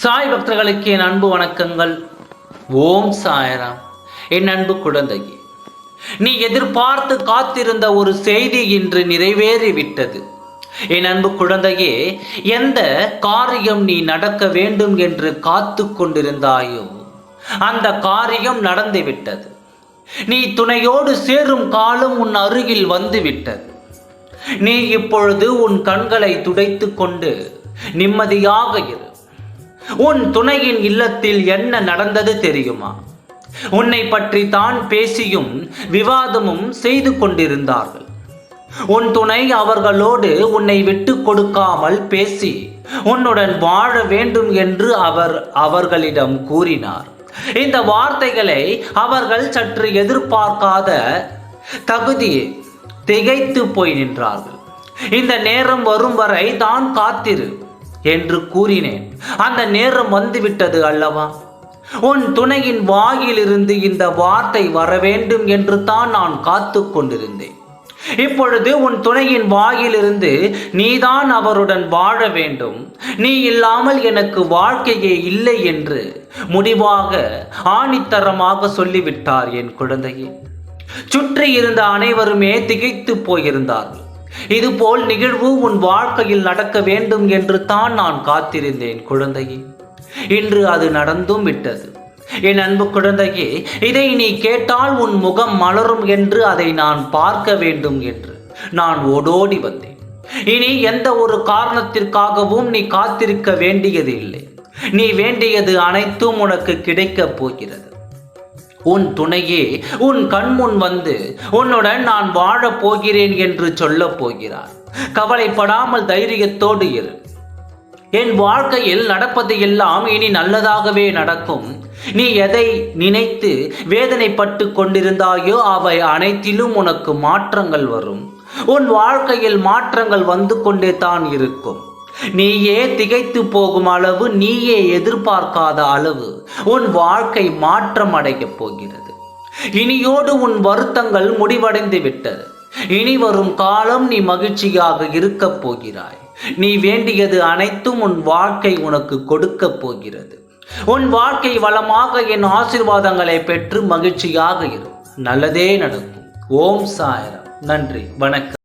சாய் பக்தர்களுக்கு என் அன்பு வணக்கங்கள். ஓம் சாயராம். என் அன்பு குழந்தை நீ எதிர்பார்த்து காத்திருந்த ஒரு செய்தி இன்று நிறைவேறிவிட்டது. என் அன்பு குழந்தையே எந்த காரியம் நீ நடக்க வேண்டும் என்று காத்து கொண்டிருந்தாயோ அந்த காரியம் நடந்துவிட்டது. நீ துணையோடு சேரும் காலம் உன் அருகில் வந்துவிட்டது. நீ இப்பொழுது உன் கண்களை துடைத்து கொண்டு நிம்மதியாக இரு. உன் துணையின் இல்லத்தில் என்ன நடந்தது தெரியுமா? உன்னை பற்றி தான் பேசியும் விவாதமும் செய்து கொண்டிருந்தார்கள். உன் துணை அவர்களோடு உன்னை விட்டு கொடுக்காமல் பேசி உன்னுடன் வாழ வேண்டும் என்று அவர் அவர்களிடம் கூறினார். இந்த வார்த்தைகளை அவர்கள் சற்று எதிர்பார்க்காத தகுதி திகைத்து போய் நின்றார்கள். இந்த நேரம் வரும் வரை தான் காத்திரு. என்று கூறினேன். அந்த நேரம் வந்துவிட்டது அல்லவா? உன் துணையின் வாயிலிருந்து இந்த வார்த்தை வர வேண்டும் என்று தான் நான் காத்து கொண்டிருந்தேன். இப்பொழுது உன் துணையின் வாயிலிருந்து நீதான் அவருடன் வாழ வேண்டும். நீ இல்லாமல் எனக்கு வாழ்க்கையே இல்லை என்று முடிவாக ஆணித்தரமாக சொல்லிவிட்டார் என் குழந்தையே. சுற்றி இருந்த அனைவருமே திகைத்து போயிருந்தார்கள். இதுபோல் நிகழ்வு உன் வாழ்க்கையில் நடக்க வேண்டும் என்று தான் நான் காத்திருந்தேன் குழந்தையே. இன்று அது நடந்தும் விட்டது. என் அன்பு குழந்தையே இதை நீ கேட்டால் உன் முகம் மலரும் என்று அதை நான் பார்க்க வேண்டும் என்று நான் ஓடோடி வந்தேன். இனி எந்த ஒரு காரணத்திற்காகவும் நீ காத்திருக்க வேண்டியது இல்லை நீ வேண்டியது அனைத்தும் உனக்கு கிடைக்கப் போகிறது. உன் துணையே உன் கண்முன் வந்து உன்னுடன் நான் வாழப் போகிறேன் என்று சொல்லப் போகிறார். கவலைப்படாமல் தைரியத்தோடு இரு. என் வாழ்க்கையில் நடப்பது எல்லாம் இனி நல்லதாகவே நடக்கும். நீ எதை நினைத்து வேதனைப்பட்டு கொண்டிருந்தாயோ அவை அனைத்திலும் உனக்கு மாற்றங்கள் வரும். உன் வாழ்க்கையில் மாற்றங்கள் வந்து கொண்டே தான் இருக்கும். நீயே திகைத்து போகும் அளவு நீயே எதிர்பார்க்காத அளவு. உன் வாழ்க்கை மாற்றம் அடையப் போகிறது. இனியோடு உன் வருத்தங்கள் முடிவடைந்து விட்டது. இனி வரும் காலம் நீ மகிழ்ச்சியாக இருக்கப் போகிறாய். நீ வேண்டியது அனைத்தும் உன் வாழ்க்கை உனக்கு கொடுக்கப் போகிறது. உன் வாழ்க்கை வளமாக என் ஆசிர்வாதங்களை பெற்று மகிழ்ச்சியாக இரு. நல்லதே நடக்கும். ஓம் சாயரம். நன்றி. வணக்கம்.